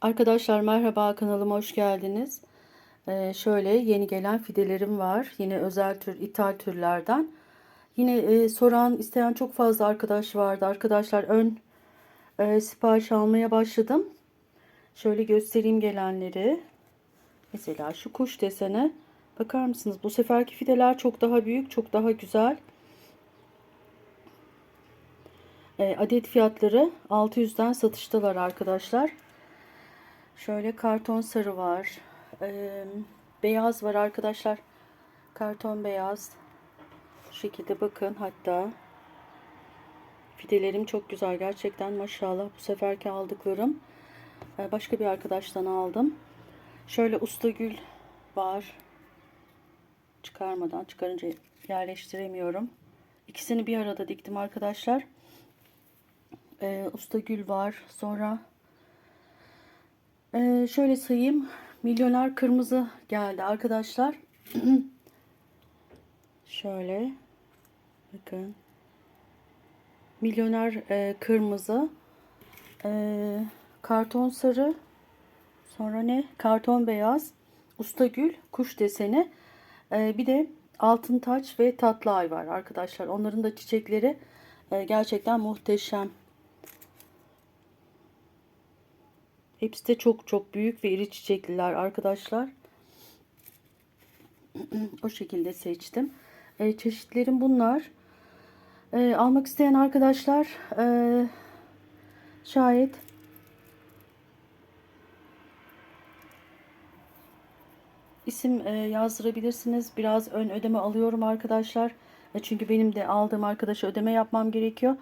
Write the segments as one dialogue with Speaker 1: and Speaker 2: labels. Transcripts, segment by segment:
Speaker 1: Arkadaşlar merhaba kanalıma hoş geldiniz. Ee, şöyle yeni gelen fidelerim var. Yine özel tür ithal türlerden. Yine e, soran isteyen çok fazla arkadaş vardı. Arkadaşlar ön e, sipariş almaya başladım. Şöyle göstereyim gelenleri. Mesela şu kuş desene. Bakar mısınız? Bu seferki fideler çok daha büyük, çok daha güzel. E, adet fiyatları 600'den satıştalar arkadaşlar. Şöyle karton sarı var. Ee, beyaz var arkadaşlar. Karton beyaz. Şu şekilde bakın hatta. Fidelerim çok güzel gerçekten maşallah. Bu seferki aldıklarım. Ee, başka bir arkadaştan aldım. Şöyle usta gül var. Çıkarmadan çıkarınca yerleştiremiyorum. İkisini bir arada diktim arkadaşlar. Ee, usta gül var. Sonra ee, şöyle sayayım. Milyoner kırmızı geldi arkadaşlar. şöyle. Bakın. Milyoner e, kırmızı. E, karton sarı. Sonra ne? Karton beyaz. Usta gül. Kuş deseni. E, bir de altın taç ve tatlı ay var arkadaşlar. Onların da çiçekleri e, gerçekten muhteşem. Hepsi de çok çok büyük ve iri çiçekliler arkadaşlar. o şekilde seçtim. E, çeşitlerim bunlar. E, almak isteyen arkadaşlar e, şayet isim e, yazdırabilirsiniz. Biraz ön ödeme alıyorum arkadaşlar. E, çünkü benim de aldığım arkadaşa ödeme yapmam gerekiyor.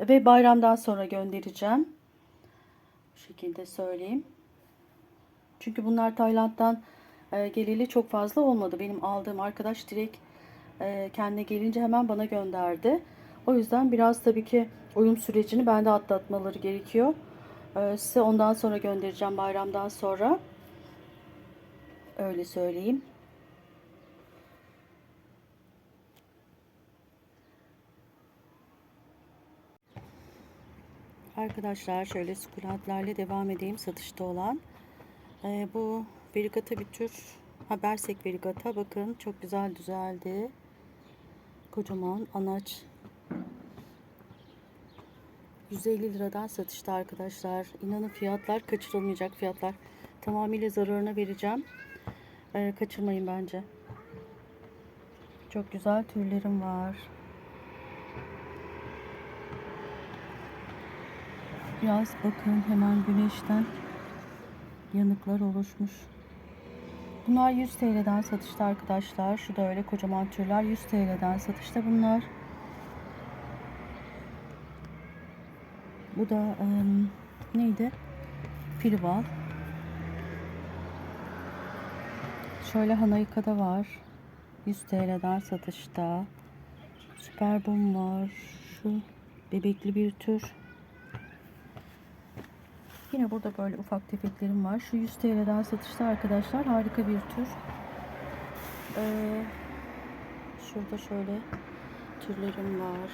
Speaker 1: Ve bayramdan sonra göndereceğim şekilde söyleyeyim. Çünkü bunlar Tayland'dan e, geleli çok fazla olmadı. Benim aldığım arkadaş direkt e, kendine gelince hemen bana gönderdi. O yüzden biraz tabii ki uyum sürecini bende atlatmaları gerekiyor. E, size ondan sonra göndereceğim bayramdan sonra. Öyle söyleyeyim. Arkadaşlar şöyle sukulentlerle devam edeyim satışta olan. Ee, bu verigata bir tür. Ha bersek verigata bakın çok güzel düzeldi. Kocaman anaç. 150 liradan satışta arkadaşlar. İnanın fiyatlar kaçırılmayacak fiyatlar. Tamamıyla zararına vereceğim. Ee, kaçırmayın bence. Çok güzel türlerim var. Biraz bakın hemen güneşten yanıklar oluşmuş. Bunlar 100 TL'den satışta arkadaşlar. Şu da öyle kocaman türler 100 TL'den satışta bunlar. Bu da um, neydi? Filibal. Şöyle Hanayika'da var. 100 TL'den satışta. Süper bum var. Şu bebekli bir tür. Yine burada böyle ufak tefeklerim var. Şu 100 TL'den satışta arkadaşlar. Harika bir tür. Ee, şurada şöyle türlerim var.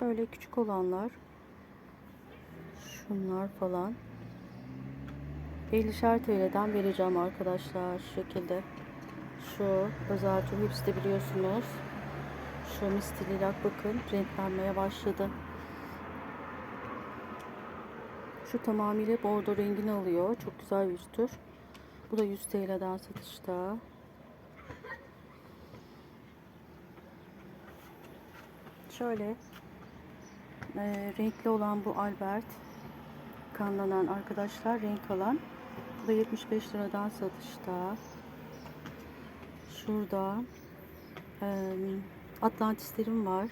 Speaker 1: Böyle küçük olanlar. Şunlar falan. 50'şer TL'den vereceğim arkadaşlar. Şu şekilde. Şu özel tür hepsi de biliyorsunuz. Şu mistililak bakın renklenmeye başladı. Şu tamamıyla bordo rengini alıyor. Çok güzel bir tür. Bu da 100 TL'den satışta. Şöyle e, renkli olan bu Albert kanlanan arkadaşlar renk alan. Bu da 75 liradan satışta. Şurada e, Atlantislerim var.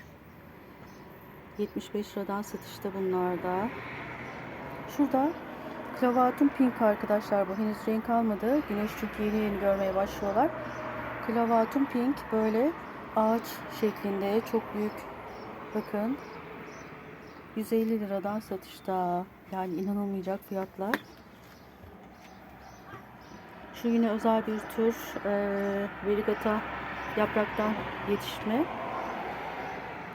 Speaker 1: 75 liradan satışta bunlarda. Şurada Klavatun Pink arkadaşlar bu henüz renk almadı. Güneş çünkü yeni yeni görmeye başlıyorlar. Klavatun Pink böyle ağaç şeklinde çok büyük. Bakın 150 liradan satışta. Yani inanılmayacak fiyatlar. Şu yine özel bir tür e, verigata yapraktan yetişme.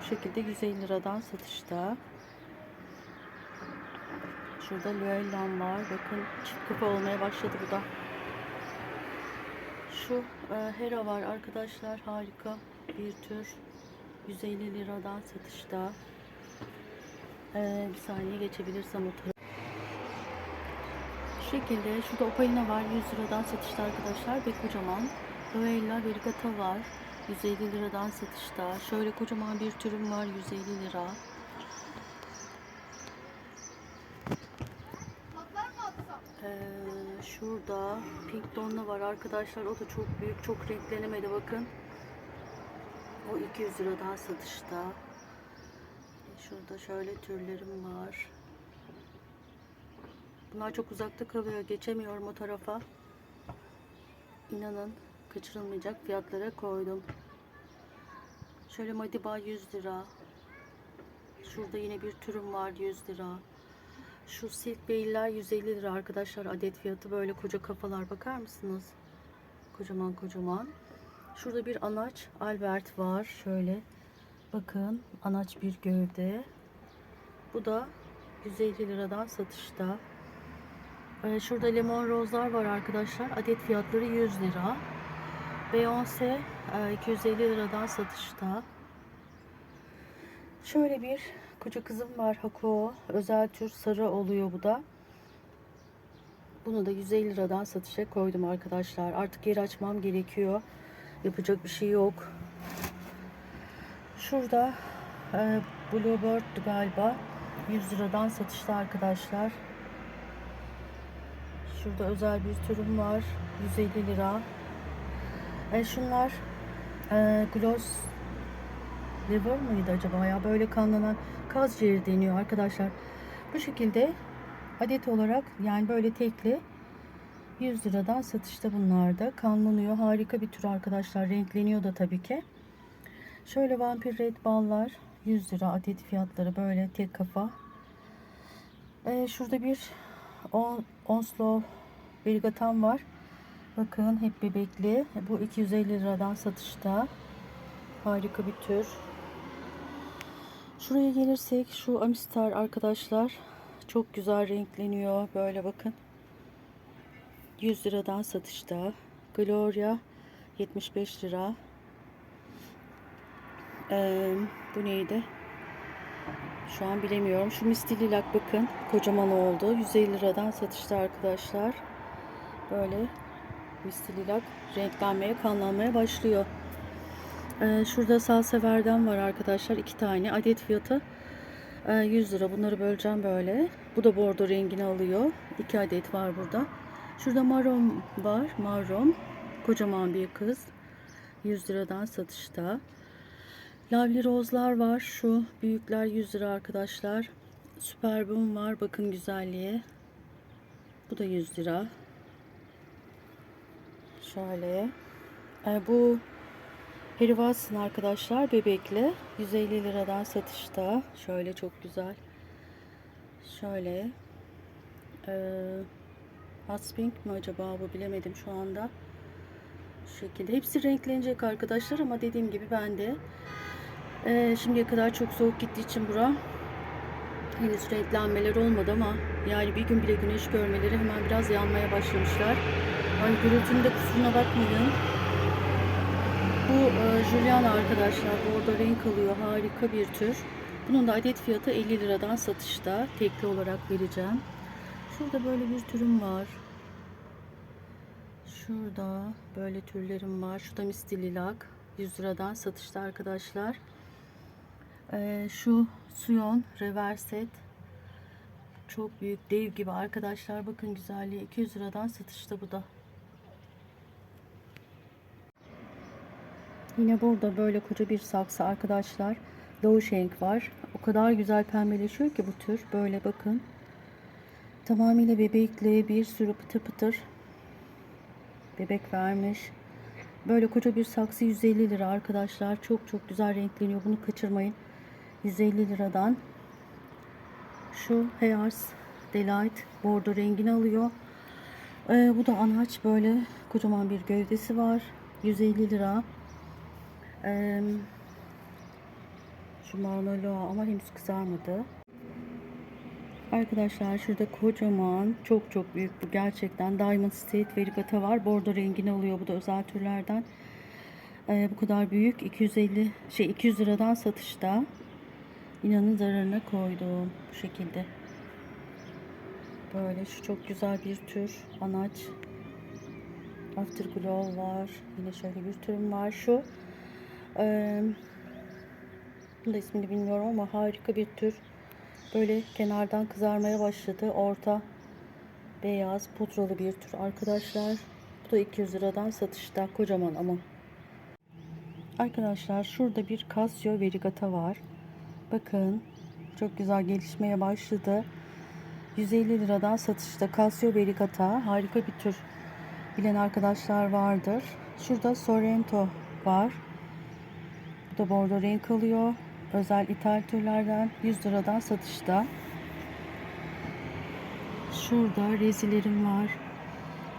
Speaker 1: şekilde 150 liradan satışta. Şurada Luellan var. Bakın çift kafa olmaya başladı bu da. Şu e, Hera var arkadaşlar. Harika bir tür. 150 liradan satışta. E, bir saniye geçebilirsem o tarafa. Şu şekilde şurada Opalina var 100 liradan satışta arkadaşlar ve kocaman Roella Verigata var 150 liradan satışta. Şöyle kocaman bir türüm var 150 lira. Ee, şurada Pink Donna var arkadaşlar. O da çok büyük, çok renklenemedi bakın. O 200 liradan satışta. Şurada şöyle türlerim var. Bunlar çok uzakta kalıyor. Geçemiyorum o tarafa. İnanın kaçırılmayacak fiyatlara koydum. Şöyle Madiba 100 lira. Şurada yine bir türüm var 100 lira. Şu silk beyler 150 lira arkadaşlar adet fiyatı böyle koca kafalar bakar mısınız? Kocaman kocaman. Şurada bir anaç Albert var şöyle. Bakın anaç bir gövde. Bu da 150 liradan satışta. Ee, şurada lemon rozlar var arkadaşlar. Adet fiyatları 100 lira. Beyoncé e, 250 liradan satışta. Şöyle bir koca kızım var Hakuo. Özel tür sarı oluyor bu da. Bunu da 150 liradan satışa koydum arkadaşlar. Artık geri açmam gerekiyor. Yapacak bir şey yok. Şurada e, Bluebird galiba 100 liradan satışta arkadaşlar. Şurada özel bir türüm var. 150 lira. E, şunlar e, gloss liver mıydı acaba ya? Böyle kanlanan kaz ciğeri deniyor arkadaşlar. Bu şekilde adet olarak yani böyle tekli 100 liradan satışta bunlar da. Kanlanıyor. Harika bir tür arkadaşlar. Renkleniyor da tabii ki. Şöyle vampir red ballar 100 lira adet fiyatları böyle tek kafa. Ee, şurada bir on, Onslow Verigatan var. Bakın hep bebekli. Bu 250 liradan satışta. Harika bir tür. Şuraya gelirsek şu Amistar arkadaşlar çok güzel renkleniyor. Böyle bakın. 100 liradan satışta. Gloria 75 lira. Ee, bu neydi? Şu an bilemiyorum. Şu Misty Lilac bakın. Kocaman oldu. 150 liradan satışta arkadaşlar. Böyle Misty Lilac renklenmeye, kanlanmaya başlıyor. Ee, şurada salseverden var arkadaşlar. iki tane. Adet fiyatı e, 100 lira. Bunları böleceğim böyle. Bu da bordo rengini alıyor. İki adet var burada. Şurada marron var. Marron. Kocaman bir kız. 100 liradan satışta. Lavli rozlar var. Şu büyükler 100 lira arkadaşlar. Süper boom var. Bakın güzelliğe. Bu da 100 lira. Şöyle. Ee, bu Harry Watson arkadaşlar bebekli. 150 liradan satışta. Şöyle çok güzel. Şöyle. Ee, Hot Pink mi acaba bu bilemedim şu anda. Şu şekilde. Hepsi renklenecek arkadaşlar ama dediğim gibi ben de ee, şimdiye kadar çok soğuk gittiği için bura henüz renklenmeler olmadı ama yani bir gün bile güneş görmeleri hemen biraz yanmaya başlamışlar. Ay gürültünün de kusuruna bakmayın. Bu e, Juliana arkadaşlar bordo renk alıyor. Harika bir tür. Bunun da adet fiyatı 50 liradan satışta. Tekli olarak vereceğim. Şurada böyle bir türüm var. Şurada böyle türlerim var. Şurada Misty Lilac. 100 liradan satışta arkadaşlar. Ee, şu Suyon Reverset. Çok büyük dev gibi arkadaşlar. Bakın güzelliği 200 liradan satışta bu da. Yine burada böyle koca bir saksı arkadaşlar. Low var. O kadar güzel pembeleşiyor ki bu tür. Böyle bakın. Tamamıyla bebekli bir sürü pıtır pıtır bebek vermiş. Böyle koca bir saksı 150 lira arkadaşlar. Çok çok güzel renkleniyor. Bunu kaçırmayın. 150 liradan. Şu Hairs Delight bordo rengini alıyor. Ee, bu da anaç böyle kocaman bir gövdesi var. 150 lira. Ee, Şu Mauna Loa ama henüz kızarmadı. Arkadaşlar şurada kocaman çok çok büyük bu gerçekten Diamond State Verigata var. Bordo rengini alıyor bu da özel türlerden. Ee, bu kadar büyük 250 şey 200 liradan satışta. İnanın zararına koydum bu şekilde. Böyle şu çok güzel bir tür anaç. Afterglow var. Yine şöyle bir türüm var. Şu eee bunun da ismini bilmiyorum ama harika bir tür. Böyle kenardan kızarmaya başladı. Orta beyaz pudralı bir tür arkadaşlar. Bu da 200 liradan satışta. Kocaman ama. Arkadaşlar şurada bir Casio Verigata var. Bakın çok güzel gelişmeye başladı. 150 liradan satışta Casio Verigata harika bir tür. Bilen arkadaşlar vardır. Şurada Sorrento var. Bu da bordo renk alıyor. Özel ithal türlerden 100 liradan satışta. Şurada rezilerim var.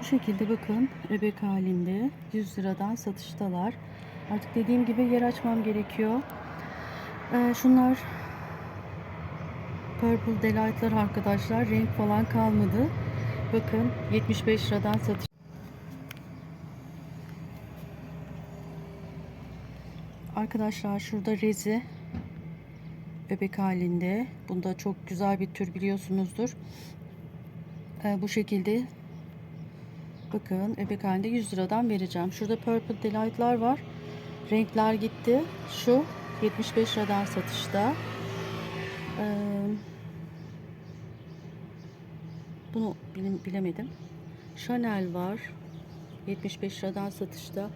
Speaker 1: Bu şekilde bakın öbek halinde 100 liradan satıştalar. Artık dediğim gibi yer açmam gerekiyor. Ee, şunlar Purple Delight'lar arkadaşlar. Renk falan kalmadı. Bakın 75 liradan satış. Arkadaşlar şurada rezi bebek halinde. Bunda çok güzel bir tür biliyorsunuzdur. Ee, bu şekilde bakın bebek halinde 100 liradan vereceğim. Şurada Purple Delight'lar var. Renkler gitti. Şu 75 liradan satışta. Ee, bunu bilemedim. Chanel var. 75 liradan satışta.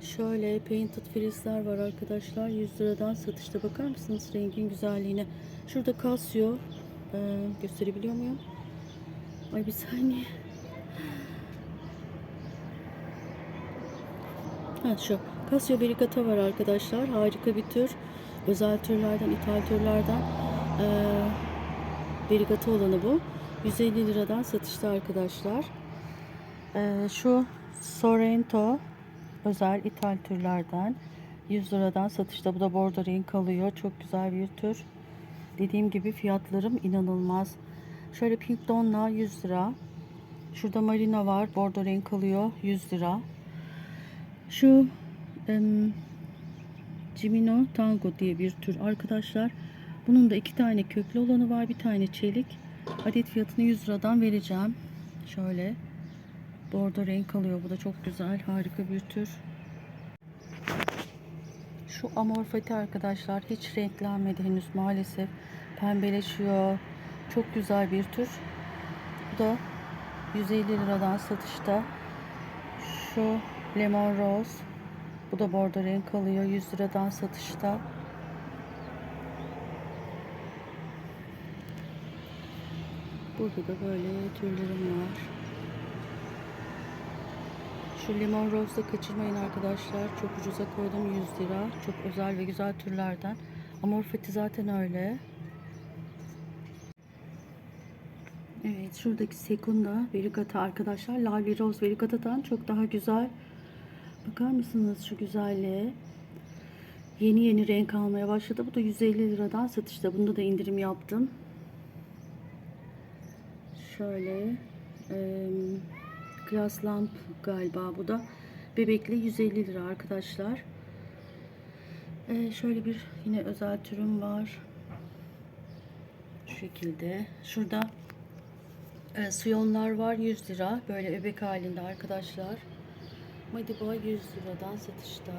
Speaker 1: Şöyle painted frizler var arkadaşlar. 100 liradan satışta. Bakar mısınız rengin güzelliğine? Şurada Casio. Ee, gösterebiliyor muyum? Ay bir saniye. Ha şu. Casio Verigata var arkadaşlar. Harika bir tür. Özel türlerden, ithal türlerden. Ee, Verigata olanı bu. 150 liradan satışta arkadaşlar. Ee, şu Sorrento özel ithal türlerden 100 liradan satışta. Bu da bordo renk kalıyor. Çok güzel bir tür. Dediğim gibi fiyatlarım inanılmaz. Şöyle Pink Donna 100 lira. Şurada Marina var. Bordo renk kalıyor. 100 lira. Şu Cimino Tango diye bir tür arkadaşlar. Bunun da iki tane köklü olanı var. Bir tane çelik. Adet fiyatını 100 liradan vereceğim. Şöyle. Bordo renk alıyor. Bu da çok güzel. Harika bir tür. Şu amorfati arkadaşlar hiç renklenmedi henüz maalesef. Pembeleşiyor. Çok güzel bir tür. Bu da 150 liradan satışta. Şu lemon rose. Bu da bordo renk alıyor. 100 liradan satışta. Burada da böyle türlerim var. Şu limon rose da kaçırmayın arkadaşlar. Çok ucuza koydum 100 lira. Çok özel ve güzel türlerden. Amorfeti zaten öyle. Evet şuradaki Sekunda Verigata arkadaşlar. Lively Rose Verigata'dan çok daha güzel. Bakar mısınız şu güzelliğe? Yeni yeni renk almaya başladı. Bu da 150 liradan satışta. Bunda da indirim yaptım. Şöyle eee Glass Lamp galiba bu da. Bebekli 150 lira arkadaşlar. Ee, şöyle bir yine özel türüm var. Şu şekilde. Şurada e, suyonlar var 100 lira. Böyle öbek halinde arkadaşlar. Madiba 100 liradan satışta.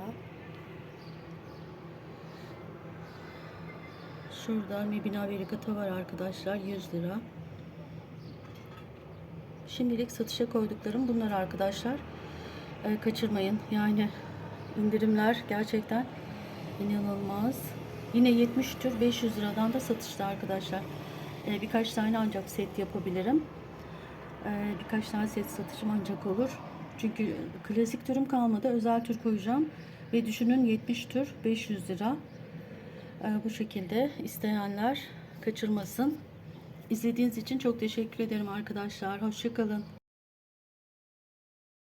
Speaker 1: Şurada Mebina Verigata var arkadaşlar 100 lira. Şimdilik satışa koyduklarım bunlar arkadaşlar. Ee, kaçırmayın. Yani indirimler gerçekten inanılmaz. Yine 70 tür 500 liradan da satışta arkadaşlar. Ee, birkaç tane ancak set yapabilirim. Ee, birkaç tane set satışım ancak olur. Çünkü klasik türüm kalmadı. Özel tür koyacağım. Ve düşünün 70 tür 500 lira. Ee, bu şekilde isteyenler kaçırmasın. İzlediğiniz için çok teşekkür ederim arkadaşlar. Hoşçakalın.